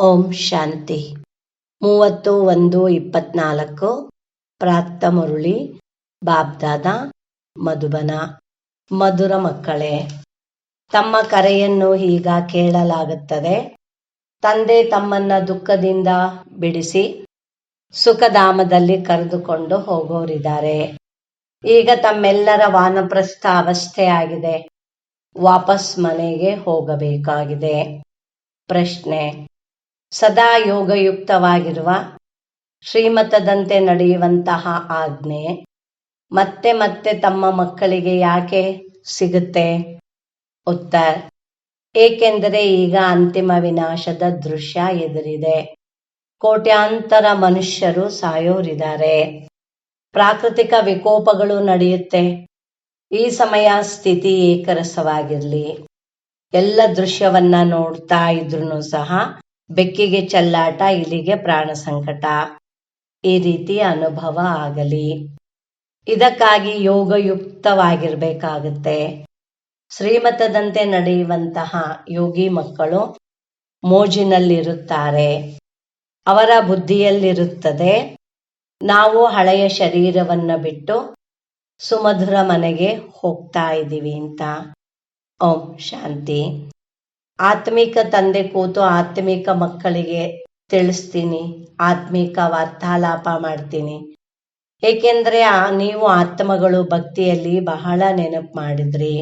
ಓಂ ಶಾಂತಿ. ಮೂವತ್ತು ಒಂದು ಇಪ್ಪತ್ನಾಲ್ಕು, ಪ್ರಾಪ್ತ ಮುರುಳಿ, ಬಾಬ್ದಾದ, ಮಧುಬನ. ಮಧುರ ಮಕ್ಕಳೇ, ತಮ್ಮ ಕರೆಯನ್ನು ಈಗ ಕೇಳಲಾಗುತ್ತದೆ. ತಂದೆ ತಮ್ಮನ್ನ ದುಃಖದಿಂದ ಬಿಡಿಸಿ, ಸುಖಧಾಮದಲ್ಲಿ ಕರೆದುಕೊಂಡು ಹೋಗೋರಿದ್ದಾರೆ. ಈಗ ತಮ್ಮೆಲ್ಲರ ವಾನಪ್ರಸ್ಥ ಅವಸ್ಥೆ ಆಗಿದೆ. ವಾಪಸ್ ಮನೆಗೆ ಹೋಗಬೇಕಾಗಿದೆ. ಪ್ರಶ್ನೆ ಸದಾ ಯೋಗಯುಕ್ತವಾಗಿರುವ ಶ್ರೀಮತದಂತೆ ನಡೆಯುವಂತಹ ಆಜ್ಞೆ ಮತ್ತೆ ಮತ್ತೆ ತಮ್ಮ ಮಕ್ಕಳಿಗೆ ಯಾಕೆ ಸಿಗುತ್ತೆ? ಉತ್ತರ. ಏಕೆಂದರೆ ಈಗ ಅಂತಿಮ ವಿನಾಶದ ದೃಶ್ಯ ಎದುರಿದೆ. ಕೋಟ್ಯಾಂತರ ಮನುಷ್ಯರು ಸಾಯೋರಿದ್ದಾರೆ. ಪ್ರಾಕೃತಿಕ ವಿಕೋಪಗಳು ನಡೆಯುತ್ತೆ. ಈ ಸಮಯ ಸ್ಥಿತಿ ಏಕರಸವಾಗಿರಲಿ. ಎಲ್ಲ ದೃಶ್ಯವನ್ನ ನೋಡ್ತಾ ಇದ್ರು ಸಹ ಬೆಕ್ಕಿಗೆ ಚಲ್ಲಾಟ, ಇಲಿಗೆ ಪ್ರಾಣ ಸಂಕಟ. ಈ ರೀತಿ ಅನುಭವ ಆಗಲಿ. ಇದಕ್ಕಾಗಿ ಯೋಗಯುಕ್ತವಾಗಿರಬೇಕಾಗುತ್ತೆ. ಶ್ರೀಮತದಂತೆ ನಡೆಯುವಂತಹ ಯೋಗಿ ಮಕ್ಕಳು ಮೋಜಿನಲ್ಲಿರುತ್ತಾರೆ. ಅವರ ಬುದ್ಧಿಯಲ್ಲಿರುತ್ತದೆ. ನಾವು ಹಳೆಯ ಶರೀರವನ್ನು ಬಿಟ್ಟು ಸುಮಧುರ ಮನೆಗೆ ಹೋಗ್ತಾ ಇದ್ದೀವಿ ಅಂತ. ಓಂ ಶಾಂತಿ. ಆತ್ಮಿಕ ತಂದೆ ಕೂತು ಆತ್ಮಿಕ ಮಕ್ಕಳಿಗೆ ತಿಳಿಸ್ತೀನಿ, ಆತ್ಮಿಕ ವಾರ್ತಾಲಾಪ ಮಾಡ್ತೀನಿ. ಏಕೆಂದ್ರೆ ನೀವು ಆತ್ಮಗಳು ಭಕ್ತಿಯಲ್ಲಿ ಬಹಳ ನೆನಪು ಮಾಡಿದ್ರಿ.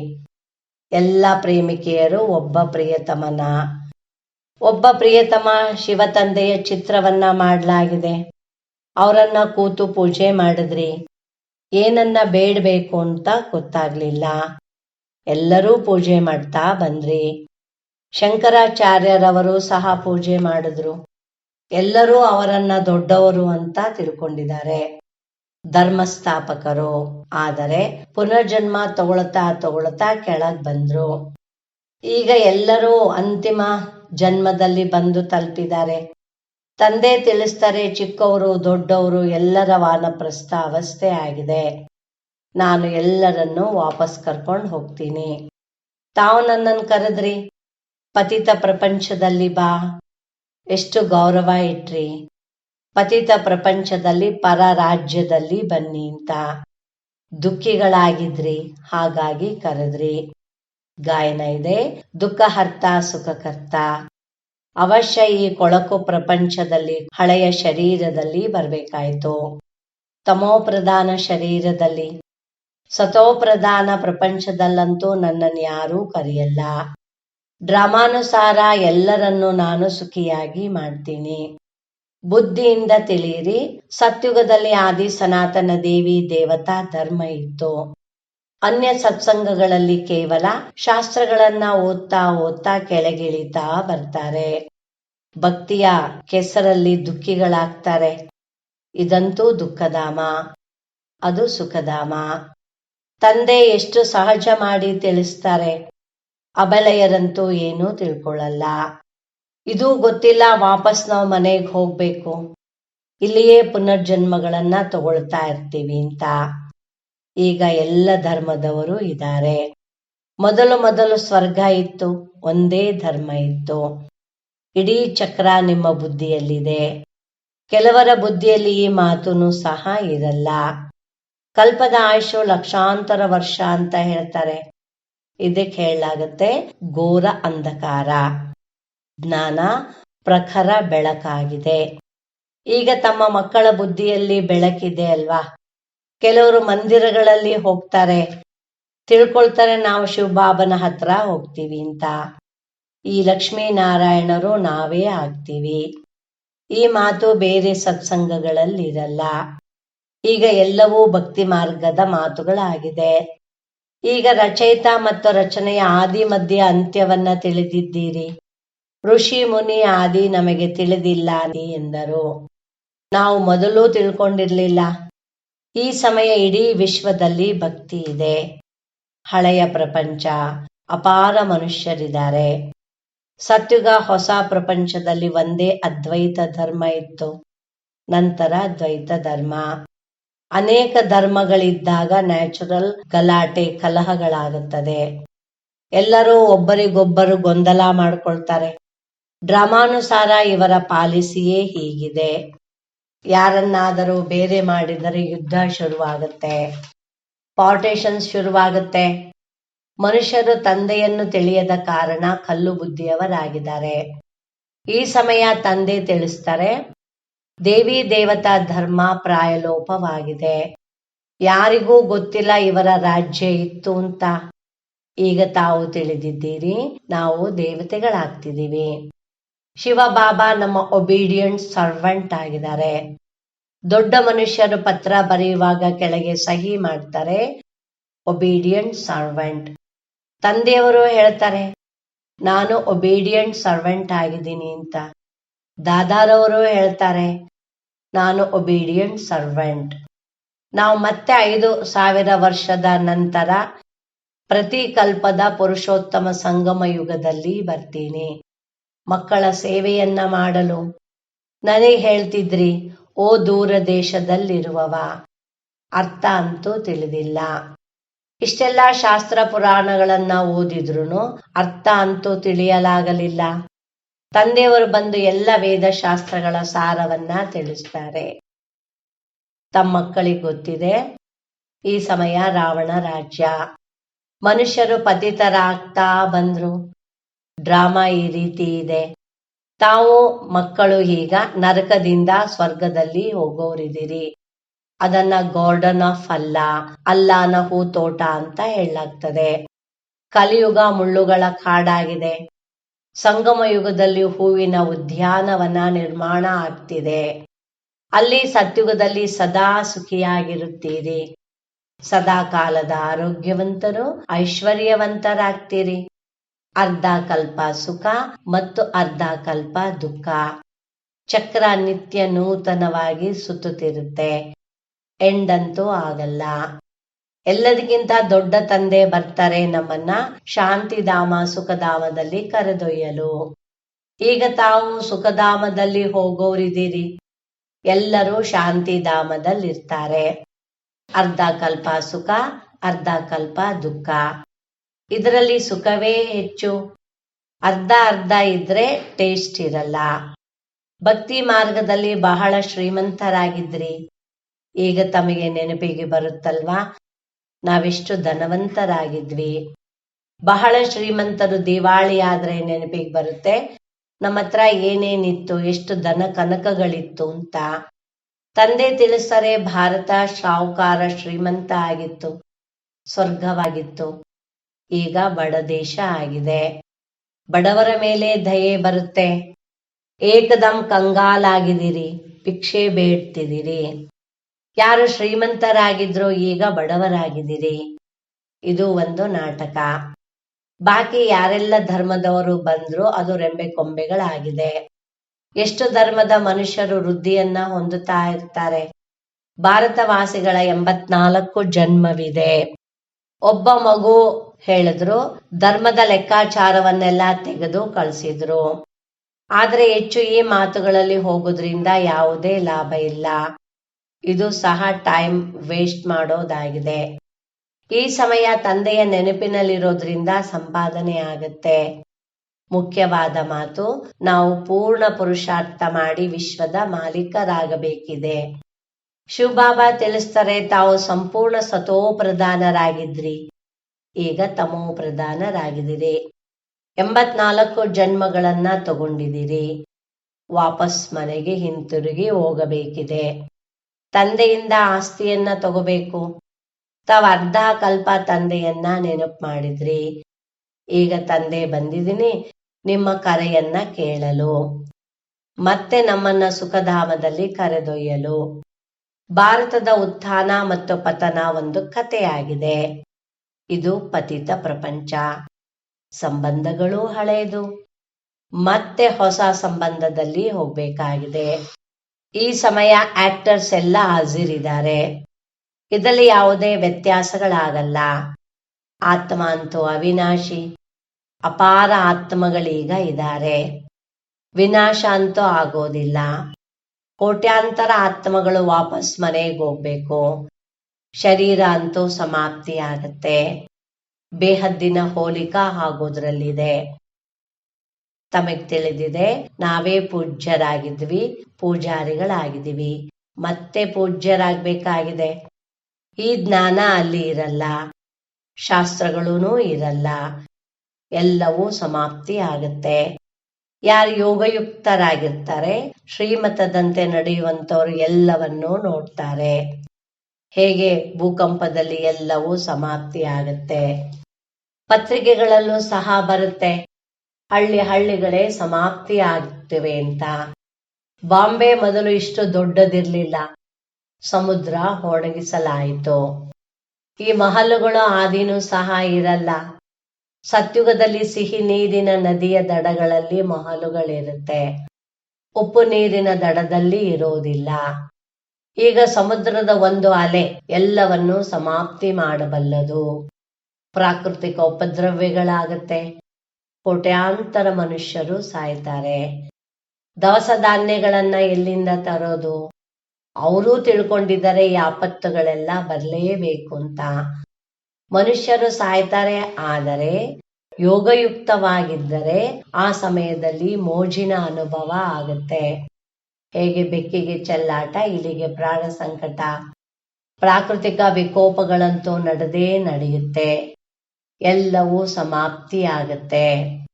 ಎಲ್ಲ ಪ್ರೇಮಿಕೆಯರು ಒಬ್ಬ ಪ್ರಿಯತಮನ. ಒಬ್ಬ ಪ್ರಿಯತಮ ಶಿವ ತಂದೆಯ ಚಿತ್ರವನ್ನ ಮಾಡಲಾಗಿದೆ. ಅವರನ್ನ ಕೂತು ಪೂಜೆ ಮಾಡಿದ್ರಿ. ಏನನ್ನ ಬೇಡಬೇಕು ಅಂತ ಗೊತ್ತಾಗ್ಲಿಲ್ಲ. ಎಲ್ಲರೂ ಪೂಜೆ ಮಾಡ್ತಾ ಬಂದ್ರಿ. ಶಂಕರಾಚಾರ್ಯರವರು ಸಹ ಪೂಜೆ ಮಾಡಿದ್ರು. ಎಲ್ಲರೂ ಅವರನ್ನ ದೊಡ್ಡವರು ಅಂತ ತಿಳ್ಕೊಂಡಿದ್ದಾರೆ. ಧರ್ಮಸ್ಥಾಪಕರು. ಆದರೆ ಪುನರ್ಜನ್ಮ ತಗೊಳ್ತಾ ತಗೊಳ್ತಾ ಕೆಳಗ್ ಬಂದ್ರು. ಈಗ ಎಲ್ಲರೂ ಅಂತಿಮ ಜನ್ಮದಲ್ಲಿ ಬಂದು ತಲುಪಿದ್ದಾರೆ. ತಂದೆ ತಿಳಿಸ್ತಾರೆ, ಚಿಕ್ಕವರು, ದೊಡ್ಡವರು ಎಲ್ಲರ ವಾನಪ್ರಸ್ಥ ಅವಸ್ಥೆ ಆಗಿದೆ. ನಾನು ಎಲ್ಲರನ್ನು ವಾಪಸ್ ಕರ್ಕೊಂಡು ಹೋಗ್ತೀನಿ. ತಾವು ನನ್ನನ್ನು ಕರೆದ್ರಿ. ಪತಿತ ಪ್ರಪಂಚದಲ್ಲಿ ಬಾ. ಎಷ್ಟು ಗೌರವ ಇಟ್ರಿ. ಪತಿತ ಪ್ರಪಂಚದಲ್ಲಿ ಪರ ರಾಜ್ಯದಲ್ಲಿ ಬನ್ನಿ ಅಂತ. ದುಃಖಿಗಳಾಗಿದ್ರಿ, ಹಾಗಾಗಿ ಕರೆದ್ರಿ. ಗಾಯನ ಇದೆ, ದುಃಖ ಹರ್ತ ಸುಖಕರ್ತ ಅವಶ್ಯ ಈ ಕೊಳಕು ಪ್ರಪಂಚದಲ್ಲಿ, ಹಳೆಯ ಶರೀರದಲ್ಲಿ ಬರಬೇಕಾಯ್ತು. ತಮೋಪ್ರಧಾನ ಶರೀರದಲ್ಲಿ. ಸತೋಪ್ರಧಾನ ಪ್ರಪಂಚದಲ್ಲಂತೂ ನನ್ನನ್ನು ಯಾರೂ ಕರೆಯಲ್ಲ. ಡ್ರಾಮಾನುಸಾರ ಎಲ್ಲರನ್ನೂ ನಾನು ಸುಖಿಯಾಗಿ ಮಾಡ್ತೀನಿ. ಬುದ್ಧಿಯಿಂದ ತಿಳಿಯಿರಿ. ಸತ್ಯುಗದಲ್ಲಿ ಆದಿ ಸನಾತನ ದೇವಿ ದೇವತಾ ಧರ್ಮ ಇತ್ತು. ಅನ್ಯ ಸತ್ಸಂಗಗಳಲ್ಲಿ ಕೇವಲ ಶಾಸ್ತ್ರಗಳನ್ನ ಓದ್ತಾ ಓದ್ತಾ ಕೆಳಗಿಳಿತಾ ಬರ್ತಾರೆ. ಭಕ್ತಿಯ ಕೆಸರಲ್ಲಿ ದುಃಖಿಗಳಾಗ್ತಾರೆ. ಇದಂತೂ ದುಃಖಧಾಮ. ಅದು ಸುಖಧಾಮ. ತಂದೆ ಎಷ್ಟು ಸಹಜ ಮಾಡಿ ತಿಳಿಸ್ತಾರೆ. ಅಬಲೆಯರಂತೂ ಏನೂ ತಿಳ್ಕೊಳ್ಳಲ್ಲ. ಇದು ಗೊತ್ತಿಲ್ಲ ವಾಪಸ್ ನಾವು ಮನೆಗೆ ಹೋಗ್ಬೇಕು. ಇಲ್ಲಿಯೇ ಪುನರ್ಜನ್ಮಗಳನ್ನ ತಗೊಳ್ತಾ ಇರ್ತೀವಿ ಅಂತ. ಈಗ ಎಲ್ಲ ಧರ್ಮದವರು ಇದ್ದಾರೆ. ಮೊದಲು ಮೊದಲು ಸ್ವರ್ಗ ಇತ್ತು, ಒಂದೇ ಧರ್ಮ ಇತ್ತು. ಇಡೀ ಚಕ್ರ ನಿಮ್ಮ ಬುದ್ಧಿಯಲ್ಲಿದೆ. ಕೆಲವರ ಬುದ್ಧಿಯಲ್ಲಿ ಈ ಮಾತುನು ಸಹ ಇರಲ್ಲ. ಕಲ್ಪದ ಆಯುಷು ಲಕ್ಷಾಂತರ ವರ್ಷ ಅಂತ ಹೇಳ್ತಾರೆ. ಇದಕ್ಕೆ ಹೇಳಲಾಗುತ್ತೆ ಘೋರ ಅಂಧಕಾರ. ಜ್ಞಾನ ಪ್ರಖರ ಬೆಳಕಾಗಿದೆ. ಈಗ ತಮ್ಮ ಮಕ್ಕಳ ಬುದ್ಧಿಯಲ್ಲಿ ಬೆಳಕಿದೆ ಅಲ್ವಾ? ಕೆಲವರು ಮಂದಿರಗಳಲ್ಲಿ ಹೋಗ್ತಾರೆ. ತಿಳ್ಕೊಳ್ತಾರೆ ನಾವು ಶಿವಬಾಬನ ಹತ್ರ ಹೋಗ್ತೀವಿ ಅಂತ. ಈ ಲಕ್ಷ್ಮೀ ನಾರಾಯಣರು ನಾವೇ ಆಗ್ತೀವಿ. ಈ ಮಾತು ಬೇರೆ ಸತ್ಸಂಗಗಳಲ್ಲಿ ಇರಲ್ಲ ಈಗ ಎಲ್ಲವೂ ಭಕ್ತಿ ಮಾರ್ಗದ ಮಾತುಗಳಾಗಿದೆ. ಈಗ ರಚಯಿತ ಮತ್ತು ರಚನೆಯ ಆದಿ ಮಧ್ಯ ಅಂತ್ಯವನ್ನ ತಿಳಿದಿದ್ದೀರಿ. ಋಷಿ ಮುನಿ ಆದಿ ನಮಗೆ ತಿಳಿದಿಲ್ಲ ಎಂದರು. ನಾವು ಮೊದಲು ತಿಳ್ಕೊಂಡಿರ್ಲಿಲ್ಲ. ಈ ಸಮಯ ಇಡೀ ವಿಶ್ವದಲ್ಲಿ ಭಕ್ತಿ ಇದೆ. ಹಳೆಯ ಪ್ರಪಂಚ, ಅಪಾರ ಮನುಷ್ಯರಿದ್ದಾರೆ. ಸತ್ಯುಗ ಹೊಸ ಪ್ರಪಂಚದಲ್ಲಿ ಒಂದೇ ಅದ್ವೈತ ಧರ್ಮ ಇತ್ತು. ನಂತರ ದ್ವೈತ ಧರ್ಮ. ಅನೇಕ ಧರ್ಮಗಳಿದ್ದಾಗ ನ್ಯಾಚುರಲ್ ಗಲಾಟೆ, ಕಲಹಗಳಾಗುತ್ತದೆ. ಎಲ್ಲರೂ ಒಬ್ಬರಿಗೊಬ್ಬರು ಗೊಂದಲ ಮಾಡ್ಕೊಳ್ತಾರೆ. ಡ್ರಾಮಾನುಸಾರ ಇವರ ಪಾಲಿಸಿಯೇ ಹೀಗಿದೆ. ಯಾರನ್ನಾದರೂ ಬೇರೆ ಮಾಡಿದರೆ ಯುದ್ಧ ಶುರುವಾಗುತ್ತೆ. ಪಾರ್ಟೇಷನ್ಸ್ ಶುರುವಾಗುತ್ತೆ. ಮನುಷ್ಯರು ತಂದೆಯನ್ನು ತಿಳಿಯದ ಕಾರಣ ಕಲ್ಲು ಬುದ್ಧಿಯವರಾಗಿದ್ದಾರೆ. ಈ ಸಮಯ ತಂದೆ ತಿಳಿಸ್ತಾರೆ ದೇವಿ ದೇವತಾ ಧರ್ಮ ಪ್ರಾಯಲೋಪವಾಗಿದೆ. ಯಾರಿಗೂ ಗೊತ್ತಿಲ್ಲ ಇವರ ರಾಜ್ಯ ಇತ್ತು ಅಂತ. ಈಗ ತಾವು ತಿಳಿದಿದ್ದೀರಿ, ನಾವು ದೇವತೆಗಳಾಗ್ತಿದ್ದೀವಿ. ಶಿವಬಾಬಾ ನಮ್ಮ ಒಬಿಡಿಯಂಟ್ ಸರ್ವೆಂಟ್ ಆಗಿದ್ದಾರೆ. ದೊಡ್ಡ ಮನುಷ್ಯರು ಪತ್ರ ಬರೆಯುವಾಗ ಕೆಳಗೆ ಸಹಿ ಮಾಡ್ತಾರೆ ಒಬಿಡಿಯಂಟ್ ಸರ್ವೆಂಟ್ ತಂದೆಯವರು ಹೇಳ್ತಾರೆ, ನಾನು ಒಬಿಡಿಯಂಟ್ ಸರ್ವೆಂಟ್ ಆಗಿದ್ದೀನಿ ಅಂತ. ದಾದಾರವರು ಹೇಳ್ತಾರೆ, ನಾನು ಒಬೀಡಿಯಂಟ್ ಸರ್ವೆಂಟ್ ನಾವು ಮತ್ತೆ ಐದು ಸಾವಿರ ವರ್ಷದ ನಂತರ ಪ್ರತಿಕಲ್ಪದ ಪುರುಷೋತ್ತಮ ಸಂಗಮ ಯುಗದಲ್ಲಿ ಬರ್ತೀನಿ. ಮಕ್ಕಳ ಸೇವೆಯನ್ನ ಮಾಡಲು ನನಗೆ ಹೇಳ್ತಿದ್ರಿ, ಓ ದೂರ ದೇಶದಲ್ಲಿರುವವ. ಅರ್ಥ ಅಂತೂ ತಿಳಿದಿಲ್ಲ. ಇಷ್ಟೆಲ್ಲ ಶಾಸ್ತ್ರ ಪುರಾಣಗಳನ್ನ ಓದಿದ್ರು ಅರ್ಥ ಅಂತೂ ತಿಳಿಯಲಾಗಲಿಲ್ಲ. ತಂದೆಯವರು ಬಂದು ಎಲ್ಲ ವೇದ ಶಾಸ್ತ್ರಗಳ ಸಾರವನ್ನ ತಿಳಿಸ್ತಾರೆ. ತಮ್ಮ ಮಕ್ಕಳಿಗೆ ಗೊತ್ತಿದೆ, ಈ ಸಮಯ ರಾವಣ ರಾಜ್ಯ. ಮನುಷ್ಯರು ಪತಿತರಾಗ್ತಾ ಬಂದ್ರು. ಡ್ರಾಮಾ ಈ ರೀತಿ ಇದೆ. ತಾವು ಮಕ್ಕಳು ಈಗ ನರಕದಿಂದ ಸ್ವರ್ಗದಲ್ಲಿ ಹೋಗೋರಿದ್ದೀರಿ. ಅದನ್ನ ಗಾರ್ಡನ್ ಆಫ್ ಅಲ್ಲ, ಅಲ್ಲಾನ ಹೂ ತೋಟ ಅಂತ ಹೇಳಲಾಗ್ತದೆ. ಕಲಿಯುಗ ಮುಳ್ಳುಗಳ ಕಾಡಾಗಿದೆ. ಸಂಗಮ ಯುಗದಲ್ಲಿ ಹೂವಿನ ಉದ್ಯಾನವನ ನಿರ್ಮಾಣ ಆಗ್ತಿದೆ. ಅಲ್ಲಿ ಸತ್ಯುಗದಲ್ಲಿ ಸದಾ ಸುಖಿಯಾಗಿರುತ್ತೀರಿ. ಸದಾ ಕಾಲದ ಆರೋಗ್ಯವಂತರು ಐಶ್ವರ್ಯವಂತರಾಗ್ತೀರಿ. ಅರ್ಧ ಕಲ್ಪ ಸುಖ ಮತ್ತು ಅರ್ಧ ಕಲ್ಪ ದುಃಖ. ಚಕ್ರ ನಿತ್ಯ ನೂತನವಾಗಿ ಸುತ್ತುತ್ತಿರುತ್ತೆ. ಎಂಡಂತೂ ಆಗಲ್ಲ. ಎಲ್ಲದಕ್ಕಿಂತ ದೊಡ್ಡ ತಂದೆ ಬರ್ತಾರೆ ನಮ್ಮನ್ನ ಶಾಂತಿಧಾಮ ಸುಖಧಾಮದಲ್ಲಿ ಕರೆದೊಯ್ಯಲು. ಈಗ ತಾವು ಸುಖಧಾಮದಲ್ಲಿ ಹೋಗೋರಿದ್ದೀರಿ. ಎಲ್ಲರೂ ಶಾಂತಿಧಾಮದಲ್ಲಿರ್ತಾರೆ. ಅರ್ಧ ಕಲ್ಪ ಸುಖ, ಅರ್ಧ ಕಲ್ಪ ದುಃಖ. ಇದರಲ್ಲಿ ಸುಖವೇ ಹೆಚ್ಚು. ಅರ್ಧ ಅರ್ಧ ಇದ್ರೆ ಟೇಸ್ಟ್ ಇರಲ್ಲ. ಭಕ್ತಿ ಮಾರ್ಗದಲ್ಲಿ ಬಹಳ ಶ್ರೀಮಂತರಾಗಿದ್ರಿ. ಈಗ ತಮಗೆ ನೆನಪಿಗೆ ಬರುತ್ತಲ್ವಾ? ನಾವೆಷ್ಟು ಧನವಂತರಾಗಿದ್ವಿ. ಬಹಳ ಶ್ರೀಮಂತರು ದಿವಾಳಿ ಆದ್ರೆ ನೆನಪಿಗೆ ಬರುತ್ತೆ. ನಮ್ಮ ಹತ್ರ ಏನೇನಿತ್ತು, ಎಷ್ಟು ಧನ ಕನಕಗಳಿತ್ತು ಅಂತ. ತಂದೆ ತಿಳಿಸ್ತಾರೆ ಭಾರತ ಶಾಹುಕಾರ ಶ್ರೀಮಂತ ಆಗಿತ್ತು, ಸ್ವರ್ಗವಾಗಿತ್ತು. ಈಗ ಬಡ ದೇಶ ಆಗಿದೆ. ಬಡವರ ಮೇಲೆ ದಯೆ ಬರುತ್ತೆ. ಏಕದಂ ಕಂಗಾಲಾಗಿದ್ದೀರಿ, ಭಿಕ್ಷೆ ಬೇಡ್ತಿದ್ದೀರಿ. ಯಾರು ಶ್ರೀಮಂತರಾಗಿದ್ರು ಈಗ ಬಡವರಾಗಿದ್ದೀರಿ. ಇದು ಒಂದು ನಾಟಕ. ಬಾಕಿ ಯಾರೆಲ್ಲ ಧರ್ಮದವರು ಬಂದ್ರು ಅದು ರೆಂಬೆ ಕೊಂಬೆಗಳಾಗಿದೆ. ಎಷ್ಟು ಧರ್ಮದ ಮನುಷ್ಯರು ವೃದ್ಧಿಯನ್ನ ಹೊಂದುತ್ತಾ ಇರ್ತಾರೆ. ಭಾರತವಾಸಿಗಳ ಎಂಬತ್ನಾಲ್ಕು ಜನ್ಮವಿದೆ. ಒಬ್ಬ ಮಗು ಹೇಳಿದ್ರು, ಧರ್ಮದ ಲೆಕ್ಕಾಚಾರವನ್ನೆಲ್ಲ ತೆಗೆದು ಕಳಿಸಿದ್ರು. ಆದ್ರೆ ಹೆಚ್ಚು ಈ ಮಾತುಗಳಲ್ಲಿ ಹೋಗೋದ್ರಿಂದ ಯಾವುದೇ ಲಾಭ ಇಲ್ಲ. ಇದು ಸಹ ಟೈಮ್ ವೇಸ್ಟ್ ಮಾಡೋದಾಗಿದೆ. ಈ ಸಮಯ ತಂದೆಯ ನೆನಪಿನಲ್ಲಿರೋದ್ರಿಂದ ಸಂಪಾದನೆ ಆಗುತ್ತೆ. ಮುಖ್ಯವಾದ ಮಾತು, ನಾವು ಪೂರ್ಣ ಪುರುಷಾರ್ಥ ಮಾಡಿ ವಿಶ್ವದ ಮಾಲೀಕರಾಗಬೇಕಿದೆ. ಶಿವಬಾಬಾ ತಿಳಿಸ್ತಾರೆ, ತಾವು ಸಂಪೂರ್ಣ ಸತೋ ಪ್ರಧಾನರಾಗಿದ್ರಿ ಈಗ ತಮೋ ಪ್ರಧಾನರಾಗಿದ್ದೀರಿ. ಎಂಬತ್ನಾಲ್ಕು ಜನ್ಮಗಳನ್ನ ತಗೊಂಡಿದ್ದೀರಿ. ವಾಪಸ್ ಮನೆಗೆ ಹಿಂತಿರುಗಿ ಹೋಗಬೇಕಿದೆ. ತಂದೆಯಿಂದ ಆಸ್ತಿಯನ್ನ ತಗೋಬೇಕು. ತಾವ್ ಅರ್ಧ ಕಲ್ಪ ತಂದೆಯನ್ನ ನೆನಪು ಮಾಡಿದ್ರಿ. ಈಗ ತಂದೆ ಬಂದಿದ್ದೀನಿ, ನಿಮ್ಮ ಕರೆಯನ್ನ ಕೇಳಲು. ಮತ್ತೆ ನಮ್ಮನ್ನ ಸುಖಧಾಮದಲ್ಲಿ ಕರೆದೊಯ್ಯಲು. ಭಾರತದ ಉತ್ಥಾನ ಮತ್ತು ಪತನ ಒಂದು ಕಥೆಯಾಗಿದೆ. ಇದು ಪತಿತ ಪ್ರಪಂಚ. ಸಂಬಂಧಗಳು ಹಳೆಯದು. ಮತ್ತೆ ಹೊಸ ಸಂಬಂಧದಲ್ಲಿ ಹೋಗ್ಬೇಕಾಗಿದೆ. ಈ ಸಮಯ ಆಕ್ಟರ್ಸ್ ಎಲ್ಲ ಹಾಜರಿದ್ದಾರೆ. ಇದರಲ್ಲಿ ಯಾವುದೇ ವ್ಯತ್ಯಾಸಗಳಾಗಲ್ಲ. ಆತ್ಮ ಅಂತೂ ಅವಿನಾಶಿ. ಅಪಾರ ಆತ್ಮಗಳೀಗ ಇದ್ದಾರೆ. ವಿನಾಶ ಅಂತೂ ಆಗೋದಿಲ್ಲ. ಕೋಟ್ಯಾಂತರ ಆತ್ಮಗಳು ವಾಪಸ್ ಮನೆಗೆ ಹೋಗ್ಬೇಕು. ಶರೀರ ಅಂತೂ ಸಮಾಪ್ತಿ ಆಗತ್ತೆ ಬೇಹದ್ದಿನ ಹೋಲಿಕಾ ಆಗೋದ್ರಲ್ಲಿದೆ. ತಮಗ್ ತಿಳಿದಿದೆ, ನಾವೇ ಪೂಜ್ಯರಾಗಿದ್ವಿ, ಪೂಜಾರಿಗಳಾಗಿದ್ದೀವಿ. ಮತ್ತೆ ಪೂಜ್ಯರಾಗಬೇಕಾಗಿದೆ? ಈ ಜ್ಞಾನ ಅಲ್ಲಿ ಇರಲ್ಲ ಶಾಸ್ತ್ರಗಳೂ ಇರಲ್ಲ, ಎಲ್ಲವೂ ಸಮಾಪ್ತಿ ಆಗುತ್ತೆ. ಯಾರು ಯೋಗಯುಕ್ತರಾಗಿರ್ತಾರೆ, ಶ್ರೀಮತದಂತೆ ನಡೆಯುವಂತವರು ಎಲ್ಲವನ್ನೂ ನೋಡ್ತಾರೆ. ಹೇಗೆ ಭೂಕಂಪದಲ್ಲಿ ಎಲ್ಲವೂ ಸಮಾಪ್ತಿ ಆಗುತ್ತೆ? ಪತ್ರಿಕೆಗಳಲ್ಲೂ ಸಹ ಬರುತ್ತೆ. ಹಳ್ಳಿ ಹಳ್ಳಿಗಳೇ ಸಮಾಪ್ತಿ ಅಂತ. ಬಾಂಬೆ ಮೊದಲು ಇಷ್ಟು ದೊಡ್ಡದಿರ್ಲಿಲ್ಲ. ಸಮುದ್ರ ಒಣಗಿಸಲಾಯಿತು. ಈ ಮಹಲುಗಳು ಆದಿನೂ ಸಹ ಇರಲ್ಲ. ಸತ್ಯುಗದಲ್ಲಿ ಸಿಹಿ ನೀರಿನ ನದಿಯ ದಡಗಳಲ್ಲಿ ಮಹಲುಗಳಿರುತ್ತೆ. ಉಪ್ಪು ನೀರಿನ ದಡದಲ್ಲಿ ಇರೋದಿಲ್ಲ ಈಗ ಸಮುದ್ರದ ಒಂದು ಅಲೆ ಎಲ್ಲವನ್ನೂ ಸಮಾಪ್ತಿ ಮಾಡಬಲ್ಲದು. ಪ್ರಾಕೃತಿಕ ಉಪದ್ರವ್ಯಗಳಾಗತ್ತೆ. ಕೋಟ್ಯಾಂತರ ಮನುಷ್ಯರು ಸಾಯ್ತಾರೆ. ದವಸ ಧಾನ್ಯಗಳನ್ನ ಎಲ್ಲಿಂದ ತರೋದು? ಅವರೂ ತಿಳ್ಕೊಂಡಿದ್ದಾರೆ, ಈ ಆಪತ್ತುಗಳೆಲ್ಲ ಬರಲೇಬೇಕು ಅಂತ. ಮನುಷ್ಯರು ಸಾಯ್ತಾರೆ, ಆದರೆ ಯೋಗಯುಕ್ತವಾಗಿದ್ದರೆ ಆ ಸಮಯದಲ್ಲಿ ಮೋಜಿನ ಅನುಭವ ಆಗುತ್ತೆ. ಹೇಗೆ ಬೆಕ್ಕಿಗೆ ಚೆಲ್ಲಾಟ ಇಲ್ಲಿಗೆ ಪ್ರಾಣ ಸಂಕಟ, ಪ್ರಾಕೃತಿಕ ವಿಕೋಪಗಳಂತೂ ನಡೆದೇ ನಡೆಯುತ್ತೆ. ಎಲ್ಲವೂ ಸಮಾಪ್ತಿ ಆಗುತ್ತೆ.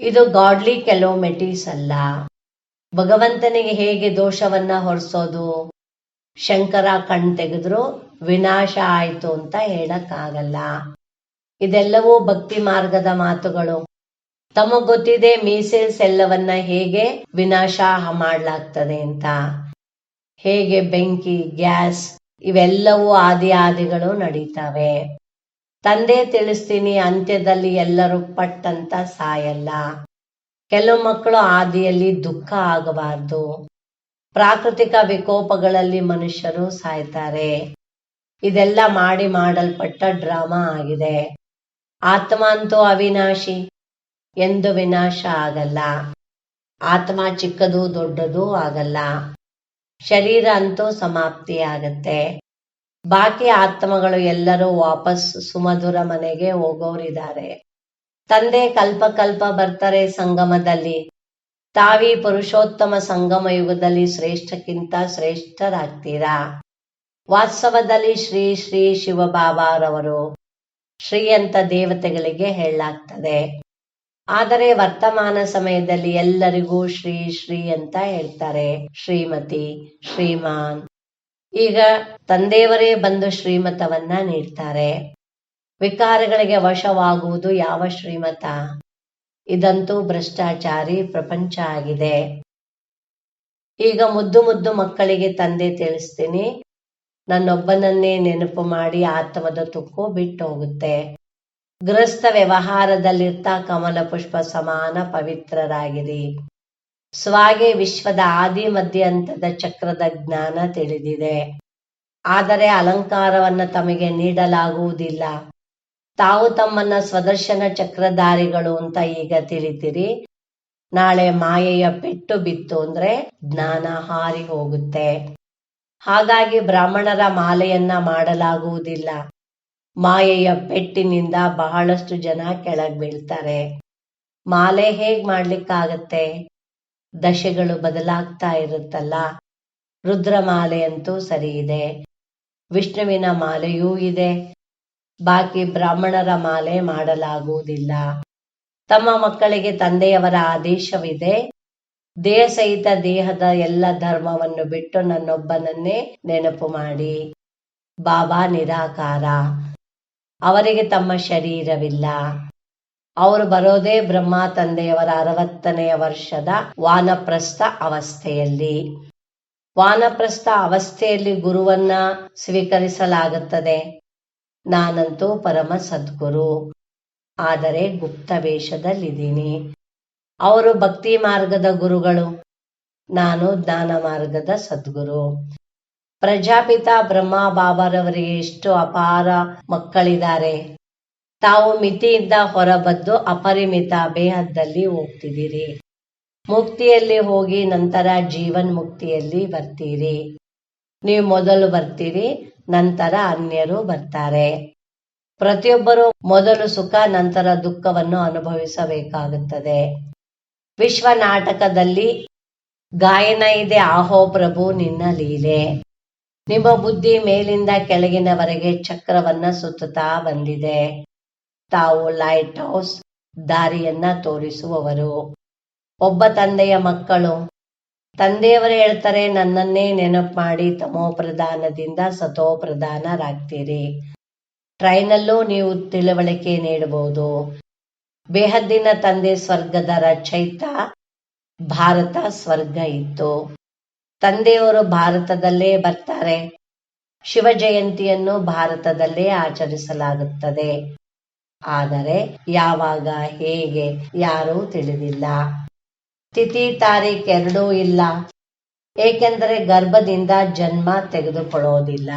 ಇದು ಗಾಡ್ಲಿ ಕೆಲೋಮೆಟೀಸ್ ಅಲ್ಲ. ಭಗವಂತನಿಗೆ ಹೇಗೆ ದೋಷವನ್ನ ಹೊರಿಸೋದು? ಶಂಕರ ಕಣ್ ತೆಗೆದ್ರು, ವಿನಾಶ ಆಯ್ತು ಅಂತ ಹೇಳಕ್ಕಾಗಲ್ಲ. ಇದೆಲ್ಲವೂ ಭಕ್ತಿ ಮಾರ್ಗದ ಮಾತುಗಳು. ತಮಗ್ ಗೊತ್ತಿದೆ ಮೀಸಲ್ಸ್ ಎಲ್ಲವನ್ನ ಹೇಗೆ ವಿನಾಶ ಮಾಡ್ಲಾಗ್ತದೆ ಅಂತ. ಹೇಗೆ ಬೆಂಕಿ, ಗ್ಯಾಸ್, ಇವೆಲ್ಲವೂ ಆದಿ ಆದಿಗಳು ನಡೀತವೆ. ತಂದೆ ತಿಳಿಸ್ತೀನಿ, ಅಂತ್ಯದಲ್ಲಿ ಎಲ್ಲರೂ ಪಟ್ಟಂತ ಸಾಯಲ್ಲ. ಕೆಲವು ಮಕ್ಕಳು ಆದಿಯಲ್ಲಿ ದುಃಖ ಆಗಬಾರ್ದು. ಪ್ರಾಕೃತಿಕ ವಿಕೋಪಗಳಲ್ಲಿ ಮನುಷ್ಯರು ಸಾಯ್ತಾರೆ. ಇದೆಲ್ಲ ಮಾಡಿ ಮಾಡಲ್ಪಟ್ಟ ಡ್ರಾಮಾ ಆಗಿದೆ. ಆತ್ಮ ಅಂತೂ ಅವಿನಾಶಿ, ಎಂದು ವಿನಾಶ ಆಗಲ್ಲ. ಆತ್ಮ ಚಿಕ್ಕದು ದೊಡ್ಡದು ಆಗಲ್ಲ. ಶರೀರ ಅಂತೂ ಸಮಾಪ್ತಿ ಆಗತ್ತೆ ಬಾಕಿ ಆತ್ಮಗಳು ಎಲ್ಲರೂ ವಾಪಸ್ ಸುಮಧುರ ಮನೆಗೆ ಹೋಗೋರಿದ್ದಾರೆ. ತಂದೆ ಕಲ್ಪ ಕಲ್ಪ ಬರ್ತಾರೆ ಸಂಗಮದಲ್ಲಿ. ತಾವಿ ಪುರುಷೋತ್ತಮ ಸಂಗಮ ಯುಗದಲ್ಲಿ ಶ್ರೇಷ್ಠಕ್ಕಿಂತ ಶ್ರೇಷ್ಠರಾಗ್ತೀರಾ? ವಾಸ್ತವದಲ್ಲಿ ಶ್ರೀ ಶ್ರೀ ಶಿವಬಾಬಾರವರು ಶ್ರೀ ಅಂತ ದೇವತೆಗಳಿಗೆ ಹೇಳಲಾಗ್ತದೆ. ಆದರೆ ವರ್ತಮಾನ ಸಮಯದಲ್ಲಿ ಎಲ್ಲರಿಗೂ ಶ್ರೀ ಶ್ರೀ ಅಂತ ಹೇಳ್ತಾರೆ. ಶ್ರೀಮತಿ, ಶ್ರೀಮಾನ್. ಈಗ ತಂದೆಯವರೇ ಬಂದು ಶ್ರೀಮತವನ್ನ ನೀಡ್ತಾರೆ. ವಿಕಾರಗಳಿಗೆ ವಶವಾಗುವುದು ಯಾವ ಶ್ರೀಮತ? ಇದಂತೂ ಭ್ರಷ್ಟಾಚಾರಿ ಪ್ರಪಂಚ ಆಗಿದೆ. ಈಗ ಮುದ್ದು ಮುದ್ದು ಮಕ್ಕಳಿಗೆ ತಂದೆ ತಿಳಿಸ್ತೀನಿ. ನನ್ನೊಬ್ಬನನ್ನೇ ನೆನಪು ಮಾಡಿ ಆತ್ಮದ ತುಕ್ಕು ಬಿಟ್ಟು ಹೋಗುತ್ತೆ ಗೃಹಸ್ಥ ವ್ಯವಹಾರದಲ್ಲಿರ್ತಾ ಕಮಲ ಪುಷ್ಪ ಸಮಾನ ಪವಿತ್ರರಾಗಿರಿ. ಸ್ವಾಗೆ ವಿಶ್ವದ ಆದಿ ಮಧ್ಯಂತದ ಚಕ್ರದ ಜ್ಞಾನ ತಿಳಿದಿದೆ. ಆದರೆ ಅಲಂಕಾರವನ್ನ ತಮಗೆ ನೀಡಲಾಗುವುದಿಲ್ಲ. ತಾವು ತಮ್ಮನ್ನ ಸ್ವದರ್ಶನ ಚಕ್ರಧಾರಿಗಳು ಅಂತ ಈಗ ತಿಳಿತೀರಿ ನಾಳೆ ಮಾಯೆಯ ಪೆಟ್ಟು ಬಿತ್ತು ಅಂದ್ರೆ ಜ್ಞಾನ ಹಾರಿ ಹೋಗುತ್ತೆ. ಹಾಗಾಗಿ ಬ್ರಾಹ್ಮಣರ ಮಾಲೆಯನ್ನ ಮಾಡಲಾಗುವುದಿಲ್ಲ. ಮಾಯೆಯ ಪೆಟ್ಟಿನಿಂದ ಬಹಳಷ್ಟು ಜನ ಕೆಳಗ್ ಬೀಳ್ತಾರೆ. ಮಾಲೆ ಹೇಗ್ ಮಾಡ್ಲಿಕ್ಕಾಗತ್ತೆ? ದಶೆಗಳು ಬದಲಾಗ್ತಾ ಇರುತ್ತಲ್ಲ? ರುದ್ರಮಾಲೆ ಅಂತೂ ಸರಿ ಇದೆ. ವಿಷ್ಣುವಿನ ಮಾಲೆಯೂ ಇದೆ. ಬಾಕಿ ಬ್ರಾಹ್ಮಣರ ಮಾಲೆ ಮಾಡಲಾಗುವುದಿಲ್ಲ. ತಮ್ಮ ಮಕ್ಕಳಿಗೆ ತಂದೆಯವರ ಆದೇಶವಿದೆ. ದೇಹ ಸಹಿತ ದೇಹದ ಎಲ್ಲ ಧರ್ಮವನ್ನು ಬಿಟ್ಟು ನನ್ನೊಬ್ಬನನ್ನೇ ನೆನಪು ಮಾಡಿ. ಬಾಬಾ ನಿರಾಕಾರ. ಅವರಿಗೆ ತಮ್ಮ ಶರೀರವಿಲ್ಲ. ಅವರು ಬರೋದೇ ಬ್ರಹ್ಮ ತಂದೆಯವರ ಅರವತ್ತನೆಯ ವರ್ಷದ ವಾನಪ್ರಸ್ಥ ಅವಸ್ಥೆಯಲ್ಲಿ. ವಾನಪ್ರಸ್ಥ ಅವಸ್ಥೆಯಲ್ಲಿ ಗುರುವನ್ನ ಸ್ವೀಕರಿಸಲಾಗುತ್ತದೆ. ನಾನಂತೂ ಪರಮ ಸದ್ಗುರು. ಆದರೆ ಗುಪ್ತ ವೇಷದಲ್ಲಿದ್ದೀನಿ. ಅವರು ಭಕ್ತಿ ಮಾರ್ಗದ ಗುರುಗಳು. ನಾನು ಜ್ಞಾನ ಮಾರ್ಗದ ಸದ್ಗುರು. ಪ್ರಜಾಪಿತ ಬ್ರಹ್ಮ ಬಾಬಾರವರಿಗೆ ಎಷ್ಟು ಅಪಾರ ಮಕ್ಕಳಿದ್ದಾರೆ. ತಾವು ಮಿತಿಯಿಂದ ಹೊರಬದ್ದು ಅಪರಿಮಿತ ಬೇಹದ್ದಲ್ಲಿ ಹೋಗ್ತಿದ್ದೀರಿ. ಮುಕ್ತಿಯಲ್ಲಿ ಹೋಗಿ ನಂತರ ಜೀವನ್ ಮುಕ್ತಿಯಲ್ಲಿ ಬರ್ತೀರಿ. ನೀವು ಮೊದಲು ಬರ್ತೀರಿ, ನಂತರ ಅನ್ಯರು ಬರ್ತಾರೆ. ಪ್ರತಿಯೊಬ್ಬರು ಮೊದಲು ಸುಖ, ನಂತರ ದುಃಖವನ್ನು ಅನುಭವಿಸಬೇಕಾಗುತ್ತದೆ. ವಿಶ್ವ ನಾಟಕದಲ್ಲಿ ಗಾಯನ ಇದೆ, ಆಹೋ ಪ್ರಭು, ನಿನ್ನ ಲೀಲೆ ನಿಮ್ಮ ಬುದ್ಧಿ ಮೇಲಿಂದ ಕೆಳಗಿನವರೆಗೆ ಚಕ್ರವನ್ನ ಸುತ್ತುತ್ತಾ ಬಂದಿದೆ. ತಾವು ಲೈಟ್ ಹೌಸ್ ದಾರಿಯನ್ನ ತೋರಿಸುವವರು. ಒಬ್ಬ ತಂದೆಯ ಮಕ್ಕಳು, ತಂದೆಯವರು ಹೇಳ್ತಾರೆ, ನನ್ನನ್ನೇ ನೆನಪು ಮಾಡಿ ತಮೋ ಪ್ರಧಾನದಿಂದ ಸತೋ ಪ್ರಧಾನರಾಗ್ತೀರಿ ಟ್ರೈನಲ್ಲೂ ನೀವು ತಿಳುವಳಿಕೆ ನೀಡಬಹುದು ಬೇಹದ್ದಿನ ತಂದೆ ಸ್ವರ್ಗದ ರಚಯಿತ, ಭಾರತ ಸ್ವರ್ಗ ಇತ್ತು. ತಂದೆಯವರು ಭಾರತದಲ್ಲೇ ಬರ್ತಾರೆ. ಶಿವ ಜಯಂತಿಯನ್ನು ಭಾರತದಲ್ಲೇ ಆಚರಿಸಲಾಗುತ್ತದೆ. ಆದರೆ ಯಾವಾಗ, ಹೇಗೆ, ಯಾರೂ ತಿಳಿದಿಲ್ಲ. ತಿಥಿ ತಾರೀಖ್ ಎರಡೂ ಇಲ್ಲ. ಏಕೆಂದರೆ ಗರ್ಭದಿಂದ ಜನ್ಮ ತೆಗೆದುಕೊಳ್ಳೋದಿಲ್ಲ.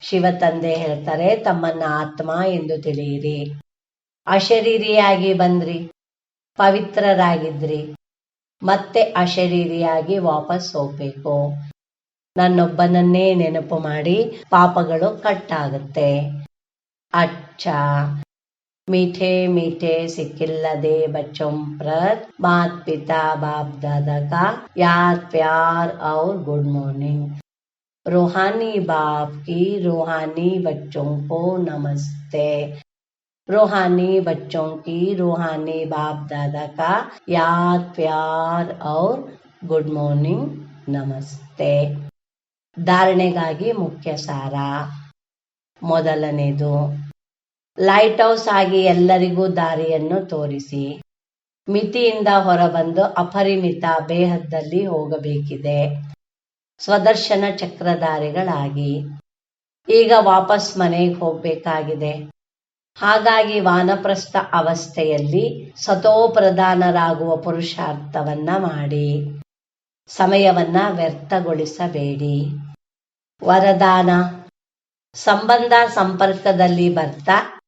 ಶಿವ ತಂದೆ ಹೇಳ್ತಾರೆ, ತಮ್ಮನ್ನ ಆತ್ಮ ಎಂದು ತಿಳಿಯಿರಿ. ಅಶರೀರಿಯಾಗಿ ಬಂದ್ರಿ, ಪವಿತ್ರರಾಗಿದ್ರಿ. ಮತ್ತೆ ಅಶರೀರಿಯಾಗಿ ವಾಪಸ್ ಹೋಗ್ಬೇಕು. ನನ್ನೊಬ್ಬನನ್ನೇ ನೆನಪು ಮಾಡಿ ಪಾಪಗಳು ಕಟ್ಟಾಗುತ್ತೆ. ಅಚ್ಚ. मीठे मीठे सिकिल्लदे बच्चों प्रत मात पिता बाप दादा का याद प्यार और गुड मॉर्निंग रूहानी बाप की रूहानी बच्चों को नमस्ते रूहानी बच्चों की रूहानी बाप दादा का याद प्यार और ಗುಡ್ ಮಾರ್ನಿಂಗ್ ನಮಸ್ತೆ ಧಾರಣೆಗಾಗಿ ಮುಖ್ಯ ಸಾರ ಮೊದಲನೇದು ಲೈಟ್ ಹೌಸ್ ಆಗಿ ಎಲ್ಲರಿಗೂ ದಾರಿಯನ್ನು ತೋರಿಸಿ. ಮಿತಿಯಿಂದ ಹೊರಬಂದು ಅಪರಿಮಿತ ಬೇಹದ್ದಲ್ಲಿ ಹೋಗಬೇಕಿದೆ. ಸ್ವದರ್ಶನ ಚಕ್ರಧಾರಿಗಳಾಗಿ. ಈಗ ವಾಪಸ್ ಮನೆಗೆ ಹೋಗಬೇಕಾಗಿದೆ. ಹಾಗಾಗಿ ವಾನಪ್ರಸ್ಥ ಅವಸ್ಥೆಯಲ್ಲಿ ಸತೋಪ್ರಧಾನರಾಗುವ ಪುರುಷಾರ್ಥವನ್ನ ಮಾಡಿ. ಸಮಯವನ್ನ ವ್ಯರ್ಥಗೊಳಿಸಬೇಡಿ. ವರದಾನ. ಸಂಬಂಧ ಸಂಪರ್ಕದಲ್ಲಿ ಬರ್ತಾ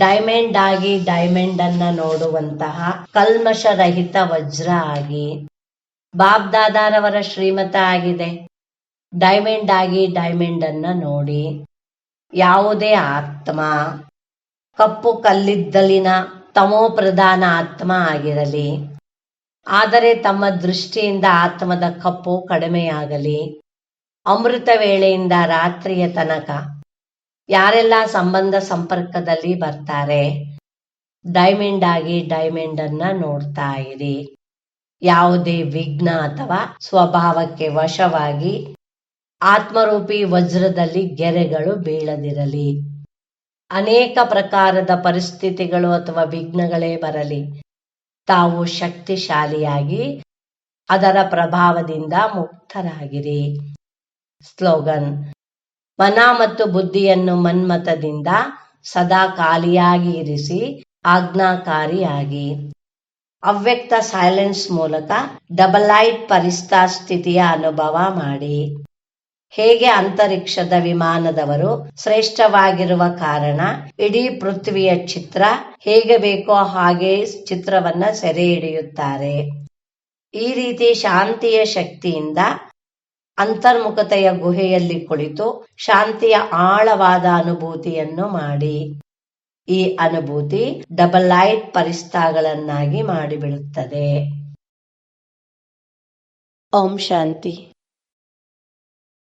ಡೈಮಂಡ್ ಆಗಿ ಡೈಮಂಡ್ ಅನ್ನ ನೋಡುವಂತಹ ಕಲ್ಮಶರಹಿತ ವಜ್ರ ಆಗಿ ಬಾಬ್ ದಾದಾರವರ ಶ್ರೀಮತ ಆಗಿದೆ. ಡೈಮಂಡ್ ಆಗಿ ಡೈಮಂಡ್ ಅನ್ನ ನೋಡಿ ಯಾವುದೇ ಆತ್ಮ, ಕಪ್ಪು ಕಲ್ಲಿದ್ದಲಿನ ತಮೋ ಪ್ರಧಾನ ಆತ್ಮ ಆಗಿರಲಿ, ಆದರೆ ತಮ್ಮ ದೃಷ್ಟಿಯಿಂದ ಆತ್ಮದ ಕಪ್ಪು ಕಡಿಮೆಯಾಗಲಿ, ಅಮೃತ ವೇಳೆಯಿಂದ ರಾತ್ರಿಯ ತನಕ ಯಾರೆಲ್ಲ ಸಂಬಂಧ ಸಂಪರ್ಕದಲ್ಲಿ ಬರ್ತಾರೆ? ಡೈಮಂಡ್ ಆಗಿ ಡೈಮಂಡ್ ಅನ್ನ ನೋಡ್ತಾ ಇರಿ. ಯಾವುದೇ ವಿಘ್ನ ಅಥವಾ ಸ್ವಭಾವಕ್ಕೆ ವಶವಾಗಿ ಆತ್ಮರೂಪಿ ವಜ್ರದಲ್ಲಿ ಗೆರೆಗಳು ಬೀಳದಿರಲಿ. ಅನೇಕ ಪ್ರಕಾರದ ಪರಿಸ್ಥಿತಿಗಳು ಅಥವಾ ವಿಘ್ನಗಳೇ ಬರಲಿ. ತಾವು ಶಕ್ತಿಶಾಲಿಯಾಗಿ ಅದರ ಪ್ರಭಾವದಿಂದ ಮುಕ್ತರಾಗಿರಿ. ಸ್ಲೋಗನ್ ಮನ ಮತ್ತು ಬುದ್ಧಿಯನ್ನು ಮನ್ಮತದಿಂದ ಸದಾ ಖಾಲಿಯಾಗಿ ಇರಿಸಿ ಆಜ್ಞಾಕಾರಿಯಾಗಿ. ಅವ್ಯಕ್ತ ಸೈಲೆನ್ಸ್ ಮೂಲಕ ಡಬಲ್ ಲೈಟ್ ಪರಿಸ್ಥಾ ಸ್ಥಿತಿಯ ಅನುಭವ ಮಾಡಿ. ಹೇಗೆ ಅಂತರಿಕ್ಷದ ವಿಮಾನದವರು ಶ್ರೇಷ್ಠವಾಗಿರುವ ಕಾರಣ ಇಡೀ ಪೃಥ್ವಿಯ ಚಿತ್ರ ಹೇಗೆ ಬೇಕೋ ಹಾಗೆ ಚಿತ್ರವನ್ನ ಸೆರೆ ಹಿಡಿಯುತ್ತಾರೆ. ಈ ರೀತಿ ಶಾಂತಿಯ ಶಕ್ತಿಯಿಂದ ಅಂತರ್ಮುಖತೆಯ ಗುಹೆಯಲ್ಲಿ ಕುಳಿತು ಶಾಂತಿಯ ಆಳವಾದ ಅನುಭೂತಿಯನ್ನು ಮಾಡಿ. ಈ ಅನುಭೂತಿ ಡಬಲ್ ಲೈಟ್ ಪರಿಸ್ಥಾಗಳನ್ನಾಗಿ ಮಾಡಿಬಿಡುತ್ತದೆ. ಓಂ ಶಾಂತಿ.